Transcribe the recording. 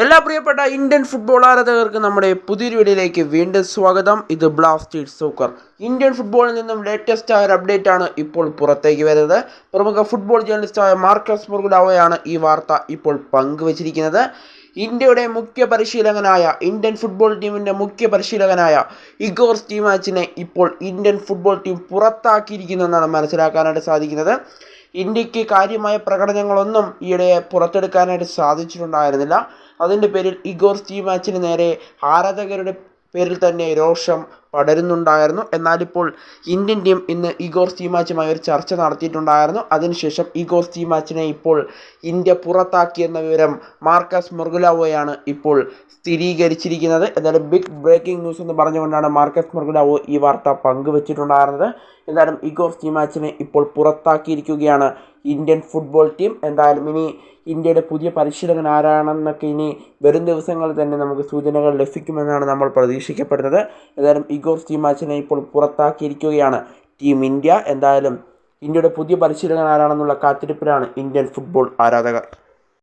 എല്ലാ പ്രിയപ്പെട്ട Indian football ആരാധകർക്ക് നമ്മുടെ പുതിയൊരു വീഡിയോയിലേക്ക് വീണ്ടും സ്വാഗതം. ഇത് ബ്ലാസ്റ്റേഴ്സ് സൂക്കർ ഇന്ത്യൻ ഫുട്ബോളിൽ നിന്നും ലേറ്റസ്റ്റ് ആയ ഒരു അപ്ഡേറ്റ് ആണ് ഇപ്പോൾ പുറത്തേക്ക് വരുന്നത്. പ്രമുഖ ഫുട്ബോൾ ജേർണലിസ്റ്റായ മാർക്കസ് മുർഗുലാവയാണ് ഈ വാർത്ത ഇപ്പോൾ പങ്കുവച്ചിരിക്കുന്നത്. ഇന്ത്യയുടെ മുഖ്യ പരിശീലകനായ ഇന്ത്യൻ ഫുട്ബോൾ ടീമിന്റെ മുഖ്യ പരിശീലകനായ ഇഗോർ സ്റ്റീമാച്ചിനെ ഇപ്പോൾ ഇന്ത്യൻ ഫുട്ബോൾ ടീം പുറത്താക്കിയിരിക്കുന്നു എന്നാണ് മനസ്സിലാക്കാനായിട്ട് സാധിക്കുന്നത്. ഇന്ത്യയ്ക്ക് കാര്യമായ പ്രകടനങ്ങളൊന്നും ഈയിടെ പുറത്തെടുക്കാനായിട്ട് സാധിച്ചിട്ടുണ്ടായിരുന്നില്ല. അതിന്റെ പേരിൽ ഇഗോർ സ്റ്റീമാച്ചിന് നേരെ ആരാധകരുടെ പേരിൽ തന്നെ രോഷം പടരുന്നുണ്ടായിരുന്നു. എന്നാലിപ്പോൾ ഇന്ത്യൻ ടീം ഇന്ന് ഇഗോർ സ്റ്റീമാച്ചുമായി ഒരു ചർച്ച നടത്തിയിട്ടുണ്ടായിരുന്നു. അതിനുശേഷം ഇഗോർ സ്റ്റീമാച്ചിനെ ഇപ്പോൾ ഇന്ത്യ പുറത്താക്കിയെന്ന വിവരം മാർക്കസ് മുർഗുലാവോയാണ് ഇപ്പോൾ സ്ഥിരീകരിച്ചിരിക്കുന്നത്. എന്നാലും ബിഗ് ബ്രേക്കിംഗ് ന്യൂസ് എന്ന് പറഞ്ഞുകൊണ്ടാണ് മാർക്കസ് മുർഗുലാവോ ഈ വാർത്ത പങ്കുവച്ചിട്ടുണ്ടായിരുന്നത്. എന്തായാലും ഇഗോർ സ്റ്റീമാച്ചിനെ ഇപ്പോൾ പുറത്താക്കിയിരിക്കുകയാണ് ഇന്ത്യൻ ഫുട്ബോൾ ടീം എന്തായാലും ഇനി ഇന്ത്യയുടെ പുതിയ പരിശീലകൻ ആരാണെന്നൊക്കെ ഇനി വരും ദിവസങ്ങളിൽ തന്നെ നമുക്ക് സൂചനകൾ ലഭിക്കുമെന്നാണ് നമ്മൾ പ്രതീക്ഷിക്കപ്പെടുന്നത്. എന്തായാലും ഇഗോർ സ്റ്റീമാച്ചിനെ ഇപ്പോൾ പുറത്താക്കിയിരിക്കുകയാണ്. ടീം ഇന്ത്യ എന്തായാലും ഇന്ത്യയുടെ പുതിയ പരിശീലകൻ ആരാണെന്നുള്ള കാത്തിരിപ്പിലാണ് ഇന്ത്യൻ ഫുട്ബോൾ ആരാധകർ.